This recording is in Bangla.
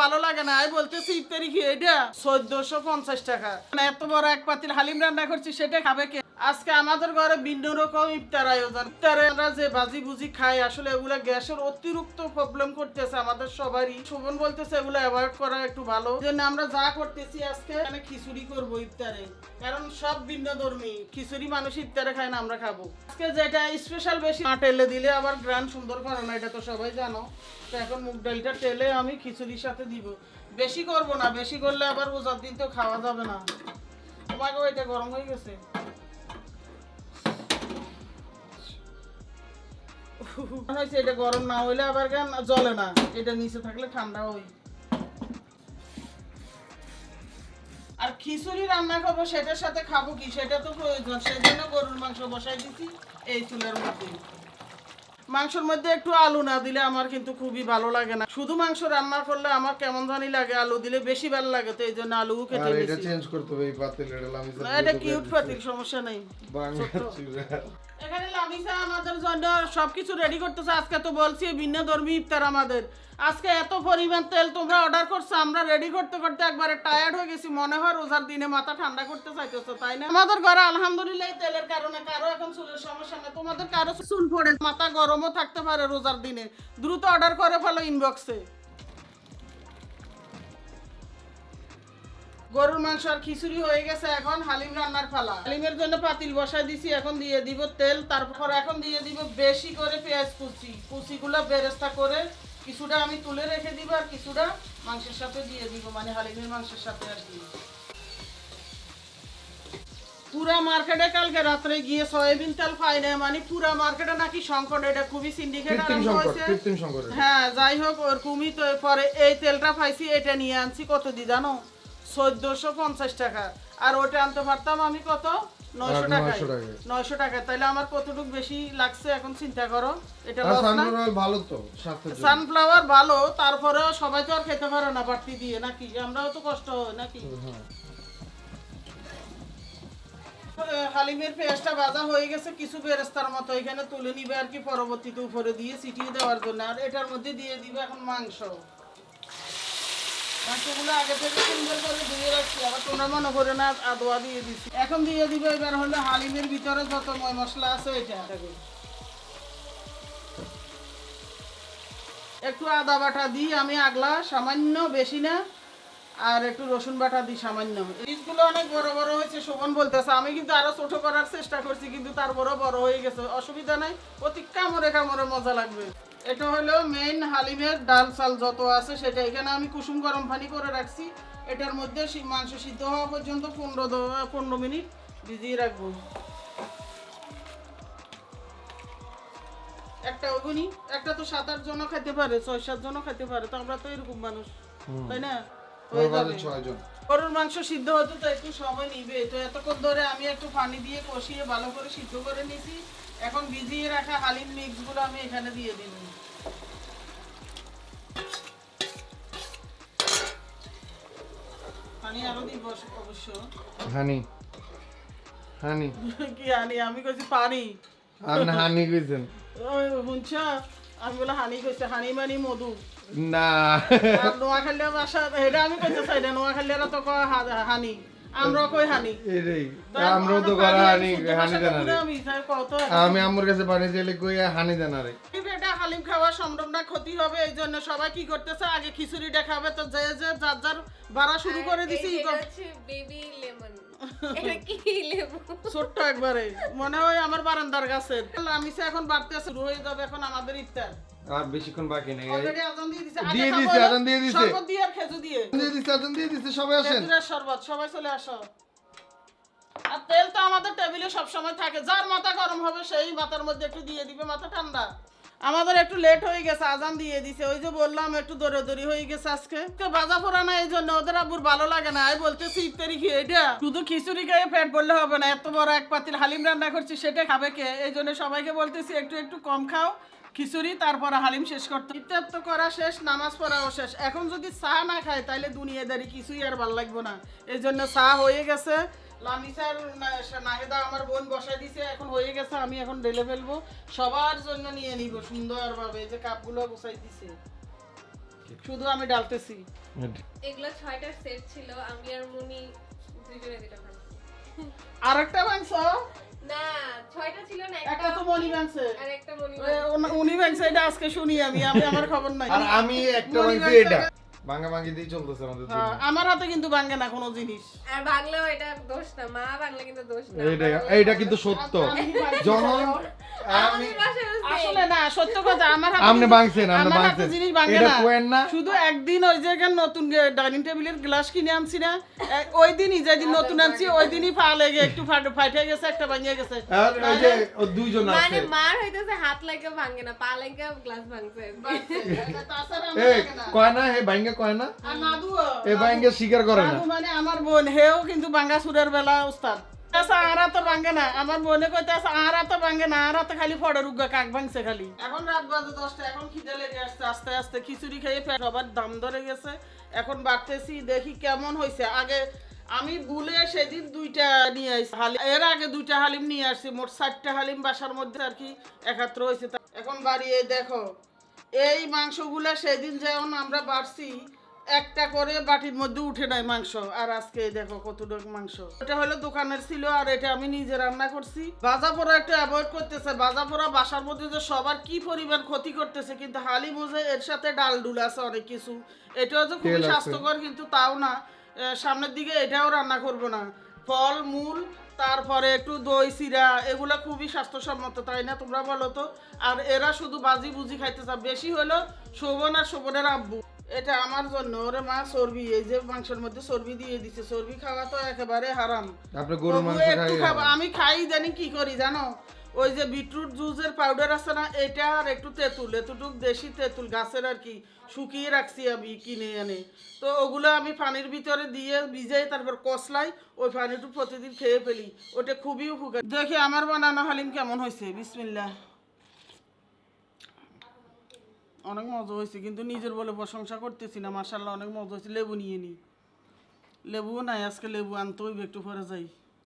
ভালো লাগে না। টাকা। মানে এত বড় এক পাতিল হালিম রান্না করছি, সেটা খাবে কে? আজকে আমাদের ঘরে ভিন্ন রকম ইফতার আয়োজন। ইফতারে আমরা যে বাজি বুজি খাই, আসলে এগুলা গ্যাসের অতিরিক্ত প্রবলেম করতেছে আমাদের সবারই। শোভন বলতেছে এগুলো অ্যাভয়েড করা একটু ভালো। জন্য আমরা যা করতেছি আজকে মানে খিচুড়ি করব ইফতারে। কারণ সব ভিন্ন ধর্মী। খিচুড়ি মানুষ ইফতারে খায় না, আমরা খাব। আজকে যেটা স্পেশাল বেশি না টেলে দিলে আবার গ্রান সুন্দর করে না, এটা তো সবাই জানো। তো এখন মুগ ডালটা টেলে আমি খিচুড়ির সাথে দিব। বেশি করব না, বেশি করলে আবার রোজার দিন তো খাওয়া যাবে না। তোমাকে এটা গরম হয়ে গেছে। হয়েছে এটা গরম না হইলে আবার জ্বলে না? এটা নিচে থাকলে ঠান্ডা হই আর খিচুড়ি রান্না করব সেটার সাথে খাব কি? সেটা তো প্রয়োজন। সেই জন্য গরুর মাংস বসাই দিছি এই চুলের মধ্যে। মাংসের মধ্যে একটু আলু না দিলে আমার কিন্তু খুবই ভালো লাগে না। শুধু মাংস রান্না করলে আমার কেমন জানি লাগে আলু দিলে বেশি ভালো লাগে তো এই জন্য আলু কেটে এটা চেঞ্জ করতে হবে এই পাতিল এটা কিউট পাতিল সমস্যা নেই। এখানে লামিসা আমাদের জন্য সবকিছু রেডি করতেছে। আজকে তো বলছি ভিন্ন ধর্মী ইফতার আমাদের। আজকে এত পরিমাণ তেল তোমরা অর্ডার করছ, আমরা রেডি করতে করতে একবারে টায়ার্ড হয়ে গেছি। মনে হয় রোজার দিনে মাথা ঠান্ডা করতে চাইতেছো, তাই না? আমাদের ঘরে আলহামদুলিল্লাহ তেলের কারণে কারও এখন চুলের সমস্যা নেই। তোমাদের কারও চুল পড়ে, মাথা গরমও থাকতে পারে রোজার দিনে। দ্রুত অর্ডার করে ফেলো ইনবক্সে গরুর মাংস আর খিচুড়ি হয়ে গেছে এখন হালিম রান্নার পালা। হালিমের জন্য পাতিল বসাই দিছি এখন দিয়ে দিব তেল তারপর এখন দিয়ে দিব বেশি করে পেঁয়াজ কুচি। কুচিগুলো বেরেস্তা করে কিছুটা আমি তুলে রেখে দিব আর কিছুটা মাংসের সাথে দিয়ে দিব মানে হালিমের মাংসের সাথে আর কি। পুরা মার্কেটে কালকে রাত্রে গিয়ে সয়াবিন তেল পাই না মানে পুরা মার্কেটে নাকি সংকট এটা খুবই সিন্ডিকেট আরম্ভ হয়েছে। হ্যাঁ যাই হোক ওরকমই তো পরে এই তেলটা পাইছি এটা নিয়ে আনছি কত দি জানো? চোদ্দশো পঞ্চাশ টাকা। আর ওটা আনতে পারতাম আমি কত? নয়শো টাকায়। 900 টাকায়। তাহলে আমার কতটুকু বেশি লাগছে এখন চিন্তা করো। এটা আর লস না? সানফ্লাওয়ার অয়েল ভালো তো সানফ্লাওয়ার ভালো তারপরেও সবাই তো আর খেতে পারে না বাড়তি দিয়ে নাকি? আমরাও তো কষ্ট হয় নাকি? হ্যাঁ। হালিমের পেঁয়াজটা ভাজা হয়ে গেছে কিছু বেরেস্তার মতো। এখানে তুলে নিবে আর কি পরবর্তীতে উপরে দিয়ে ছিটিয়ে দেওয়ার জন্য। আর এটার মধ্যে দিয়ে দিবে এখন মাংস। একটু আদা বাটা দিই আমি আগলা, সামান্য, বেশি না, আর একটু রসুন বাটা দিই সামান্য। বীজগুলো অনেক বড় বড় হয়েছে, শোভন বলতেছে। আমি কিন্তু আরও ছোট করার চেষ্টা করছি, কিন্তু তারপরে বড় হয়ে গেছে। অসুবিধা নাই, অতি কামড়ে কামড়ে মজা লাগবে। এটা হলো মেইন হালিমের ডাল চাল যত আছে সেটা। এখানে আমি কুসুম গরম পানি করে রাখছি। এটার মধ্যে মাংস সিদ্ধ হওয়া পর্যন্ত পনেরো পনেরো মিনিট ভিজিয়ে রাখব। একটা ওগুনি একটা তো সাত আট জনও খেতে পারে ছয় সাত জনও খেতে পারে তো আমরা তো এরকম মানুষ তাই না? হয়ে গরুর মাংস সিদ্ধ হতে তো একটু সময় নিবে তো এতক্ষণ ধরে আমি একটু পানি দিয়ে কষিয়ে ভালো করে সিদ্ধ করে নিছি এখন ভিজিয়ে রাখা হালিম মিক্সগুলো আমি এখানে দিয়ে দিন পানি আরও দিব অবশ্য। হানি। হানি। কি হানি? আমি কইছি পানি। আপনি হানি কইছেন। শুনছ? আমি বলে হানি কইছে হানি মানি মধু। না। নোয়াখালীর ভাষা এটা আমি কইতে চাই না নোয়াখালীরা তো হানি। আমরা কই হানি? এটাই। আমরাও তো করা হানি হানি দেন আমি তাই কত আমি আম্মুর কাছে পানি চাইলে কই হানি দেন এটা হালিম খাওয়া সম্ভব না ক্ষতি হবে এই জন্য সবাই কি করতেছে? আগে খিচুড়িটা খাবে তো যে যে যার যার বাড়া শুরু করে দিছি বেবি লেমন এটা কি লেবু ছোট্ট একবারে। মনে হয় আমার বারান্দার গাছের আমি এখন বাড়তে শুরু হয়ে যাবে এখন আমাদের ইফতার। আর বেশিক্ষণ বাকি নেই। দিয়ে দিছে দিয়ে দিছে, দিয়ে দিছে। শরবত দিয়ে আর খেজুর দিয়ে। আজান দিয়ে দিচ্ছে সবাই আসেন। খেজুরের শরবত সবাই চলে আসো। আর তেল তো আমাদের টেবিলে সব সময় থাকে যার মাথা গরম হবে সেই মাথার মধ্যে একটু দিয়ে দিবে মাথা ঠান্ডা। আমাদের একটু লেট হয়ে গেছে, আজান দিয়ে দিছে। ওই যে বললাম, একটু দৌড়াদৌড়ি হয়ে গেছে আজকে। বাজা পোড়া না এই জন্য, ওদের আব্বুর ভালো লাগে না। আমি বলতেছি ইফতারি খেয়ে এটা শুধু খিচুড়ি খেয়ে পেট বললে হবে না, এত বড় এক পাতিল হালিম রান্না করছি, সেটা খাবে কে? এই জন্য সবাইকে বলতেছি, একটু একটু কম খাও, খিচুড়ি, তারপরে হালিম শেষ করতে। ইফতার তো করা শেষ, নামাজ পড়াও শেষ। এখন যদি চা না খায় তাহলে দুনিয়াদারি কিছুই আর ভালো লাগবে না। এই জন্য চা হয়ে গেছে। লামিসার নাহেদা আমার বোন দিছে এখন হয়ে গেছে আমি এখন ঢেলে ফেলব। সবার জন্য নিয়ে নিব সুন্দরভাবে যে কাপগুলো গুছাই দিছে। শুধু আমি ডালতেছি। এগুলো ছয়টা সেট ছিল আমি আর মুনি দুজনে দুটো ভাঙছি আর একটা মাংস না ছয়টা ছিল না একটা তো মনি আর একটা মনি উনি এটা আজকে শুনি আমি আমি আমার খবর নাই। আর আমি একটা ভাঙছি এটা। টা- ভাঙা ভাঙি দিয়ে চলতেছে আমাদের হ্যাঁ, আমার হাতে কিন্তু ভাঙ্গে না কোনো জিনিস। আর বাংলাও এটা দোষ না মা বাংলা কিন্তু দোষ না। এইটা এইটা কিন্তু সত্য। যখন আমি। আসলে না সত্য কথা আমার হাতে আপনি ভাঙছেন আপনি ভাঙছেন জিনিস ভাঙে এটা না। কোয়েন না। শুধু একদিন ওই যে নতুন ডাইনিং টেবিলের গ্লাস কিনে আনছি না ওই দিনই যেদিন নতুন আনছি ওই দিনই ফা লেগে একটু ফাট ফাটে গেছে একটা ভাঙিয়ে গেছে। আর ওই যে ও দুইজন মানে মার হইতেছে হাত লাগে ভাঙে না পা লাগে গ্লাস ভাঙছে এই ভাঙে কয় না হে ভাঙ্গা কয় না? এ স্বীকার করে না। মানে আমার বোন হেও কিন্তু বাঙ্গা সুরের বেলা উস্তাদ। আচ্ছা আরা তো ভাঙে না। আমার বোনে কইতে আছে আরা তো ভাঙে না আরা তো খালি ফড়ের উগা কাক ভাঙছে খালি। এখন রাত বাজে দশটা এখন খিদে লেগে আসছে আস্তে আস্তে খিচুড়ি খেয়ে পেট দাম ধরে গেছে। এখন বাড়তেছি দেখি কেমন হয়েছে আগে আমি ভুলে সেদিন দুইটা নিয়ে আসছি হালিম এর আগে দুইটা হালিম নিয়ে আসছি মোট ষাটটা হালিম বাসার মধ্যে আর কি একাত্র হয়েছে তা- এখন বাড়িয়ে দেখো। এই মাংসগুলা সেদিন যেমন আমরা বাড়ছি একটা করে বাটির মধ্যে উঠে নাই মাংস। আর আজকে দেখো কতটুকু মাংস। এটা হলো দোকানের ছিল আর এটা আমি নিজে রান্না করছি। বাজা পোড়া একটু অ্যাভয়েড করতেছে। বাজা পোড়া বাসার মধ্যে যে সবার কি পরিমাণ ক্ষতি করতেছে কিন্তু হালি বুঝে এর সাথে ডাল ডুল আছে অনেক কিছু। এটাও যে খুবই স্বাস্থ্যকর কিন্তু তাও না। সামনের দিকে এটাও রান্না করব না। ফল মূল তারপরে একটু দই চিরা এগুলো খুবই স্বাস্থ্যসম্মত তাই না তোমরা বলো তো? আর এরা শুধু বাজি বুঝি খাইতে চাও বেশি হলো শোভন আর শোভনের আব্বু। এটা আমার জন্য ওরে মা চর্বি এই যে মাংসের মধ্যে চর্বি দিয়ে দিছে চর্বি খাওয়া তো একেবারে হারাম। আপনি গরুর মাংস খাই আমি খাই জানি কি করি জানো? ওই যে বিটরুট জুসের পাউডার আছে না, এটা আর একটু তেঁতুল। এতটুক দেশি তেঁতুল, গাছের আর কি। শুকিয়ে রাখছি আমি কিনে এনে। তো ওগুলো আমি পানির ভিতরে দিয়ে ভিজাই, তারপর কষলাই, ওই পানিটু প্রতিদিন খেয়ে ফেলি। ওটা খুবই উপকার। দেখি আমার বানানো হালিম কেমন হয়েছে। বিসমিল্লা অনেক মজা হয়েছে, কিন্তু নিজের বলে প্রশংসা করতেছি না। মাসাল্লাহ অনেক মজা হয়েছে। লেবু নিয়ে নি। লেবুও নাই, আজকে লেবু আনতে হইবে, একটু পরে যাই।